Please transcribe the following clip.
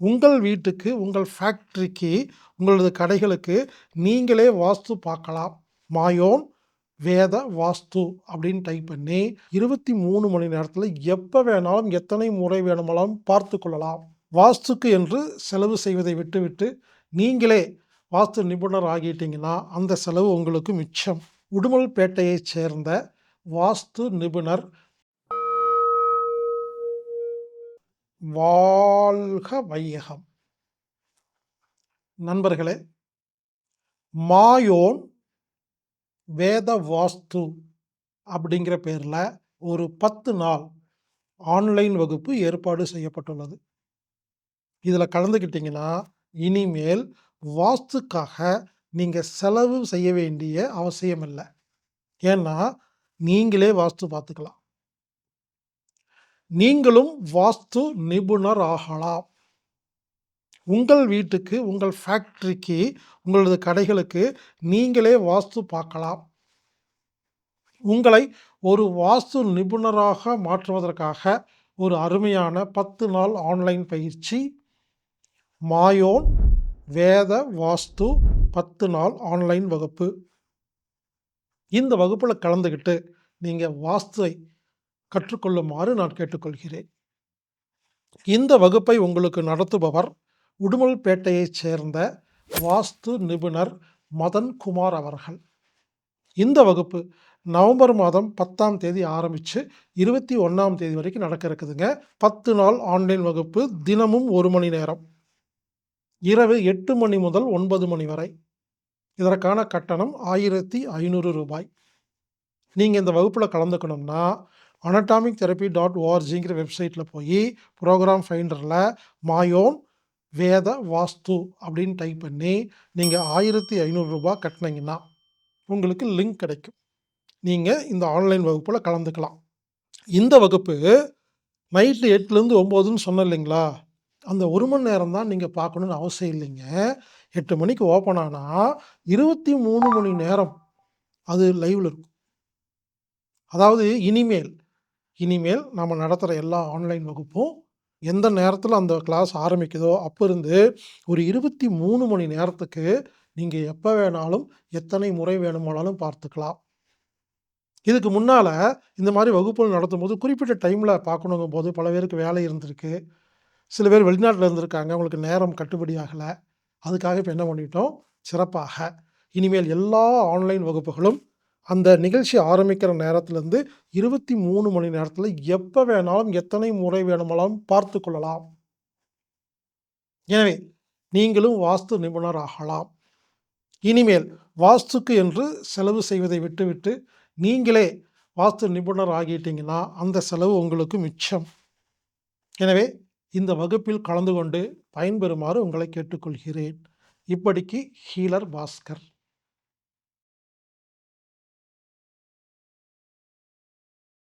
உங்கள் வீட்டுக்கு, உங்கள் ஃபேக்ட்ரிக்கு, உங்களது கடைகளுக்கு நீங்களே வாஸ்து பார்க்கலாம். மாயோன் வேத வாஸ்து அப்படின்னு டைப் பண்ணி 23 மணி நேரத்தில் எப்போ வேணாலும், எத்தனை முறை வேணுமானாலும் பார்த்து கொள்ளலாம். வாஸ்துக்கு என்று செலவு செய்வதை விட்டுவிட்டு, நீங்களே வாஸ்து நிபுணர் ஆகிட்டீங்கன்னா, அந்த செலவு உங்களுக்கு மிச்சம். உடுமல்பேட்டையைச் சேர்ந்த வாஸ்து நிபுணர் வாழ்க வையகம்! நண்பர்களே, மாயோன் வேத வாஸ்து அப்படிங்கிற பேரில் ஒரு 10 நாள் ஆன்லைன் வகுப்பு ஏற்பாடு செய்யப்பட்டுள்ளது. இதில் கலந்துக்கிட்டிங்கன்னா இனிமேல் வாஸ்துக்காக நீங்கள் செலவு செய்ய வேண்டிய அவசியம் இல்லை ஏன்னா, நீங்களே வாஸ்து பார்த்துக்கலாம். நீங்களும் வாஸ்து நிபுணர் ஆகலாம். உங்கள் வீட்டுக்கு, உங்கள் ஃபேக்ட்ரிக்கு, உங்களது கடைகளுக்கு நீங்களே வாஸ்து பார்க்கலாம். உங்களை ஒரு வாஸ்து நிபுணராக மாற்றுவதற்காக ஒரு அருமையான 10 நாள் ஆன்லைன் பயிற்சி. மாயோன் வேத வாஸ்து 10 நாள் ஆன்லைன் வகுப்பு. இந்த வகுப்பில் கலந்துக்கிட்டு, நீங்கள் வாஸ்துவை கற்றுக்கொள்ளுமாறு நான் கேட்டுக்கொள்கிறேன். இந்த வகுப்பை உங்களுக்கு நடத்துபவர் உடுமல்பேட்டையைச் சேர்ந்த வாஸ்து நிபுணர் மதன்குமார் அவர்கள். இந்த வகுப்பு நவம்பர் மாதம் 10ஆம் தேதி ஆரம்பித்து இருபத்தி ஒன்றாம் தேதி வரைக்கும் நடக்க இருக்குதுங்க. 10 நாள் ஆன்லைன் வகுப்பு. தினமும் ஒரு மணி நேரம். இரவு எட்டு மணி முதல் ஒன்பது மணி வரை. இதற்கான கட்டணம் ஆயிரத்தி ஐநூறு ரூபாய் நீங்கள் இந்த வகுப்பில் கலந்துக்கணும்னா, அனடாமிக் தெரபி டாட் ஓஆர்ஜிங்கிற வெப்சைட்டில் போய் ப்ரோக்ராம் ஃபைண்டரில் மாயோன் வேத வாஸ்து அப்படின்னு டைப் பண்ணி, நீங்கள் ஆயிரத்தி ஐநூறுரூபா கட்டுனீங்கன்னா, உங்களுக்கு லிங்க் கிடைக்கும். நீங்கள் இந்த ஆன்லைன் வகுப்பில் கலந்துக்கலாம். இந்த வகுப்பு நைட்டு 8லேருந்து 9ன்னு சொன்னேன் இல்லைங்களா? அந்த ஒரு மணி நேரம் தான் நீங்கள் பார்க்கணுன்னு அவசியம் இல்லைங்க. எட்டு மணிக்கு ஓப்பன் ஆனால் இருபத்தி மூணு மணி நேரம் அது லைவில் இருக்கும். அதாவது இனிமேல், இனிமேல் நம்ம நடத்துகிற எல்லா ஆன்லைன் வகுப்பும் எந்த நேரத்தில் அந்த கிளாஸ் ஆரம்பிக்குதோ, அப்போ இருந்து ஒரு 23 மணி நேரத்துக்கு நீங்கள் எப்போ வேணாலும், எத்தனை முறை வேணுமானாலும் பார்த்துக்கலாம். இதுக்கு முன்னால இந்த மாதிரி வகுப்புகள் நடத்தும்போது குறிப்பிட்ட டைம்ல பார்க்கணுங்கும்போது பல பேருக்கு வேலை இருந்திருக்கு. சில பேர் வெளிநாட்டில் இருந்திருக்காங்க. அவங்களுக்கு நேரம் கட்டுப்படி ஆகலை அதுக்காக இப்போ என்ன பண்ணிட்டோம், சிறப்பாக இனிமேல் எல்லா ஆன்லைன் வகுப்புகளும் அந்த நிகழ்ச்சி ஆரம்பிக்கிற நேரத்திலேருந்து இருபத்தி மூணு மணி நேரத்தில் எப்போ வேணாலும், எத்தனை முறை வேணுமானாலும் பார்த்து கொள்ளலாம். எனவே, நீங்களும் வாஸ்து நிபுணர் ஆகலாம். இனிமேல் வாஸ்துக்கு என்று செலவு செய்வதை விட்டுவிட்டு, நீங்களே வாஸ்து நிபுணர் ஆகிட்டீங்கன்னா, அந்த செலவு உங்களுக்கு மிச்சம். எனவே, இந்த வகுப்பில் கலந்து கொண்டு பயன்பெறுமாறு உங்களை கேட்டுக்கொள்கிறேன். இப்படிக்கு ஹீலர் பாஸ்கர்.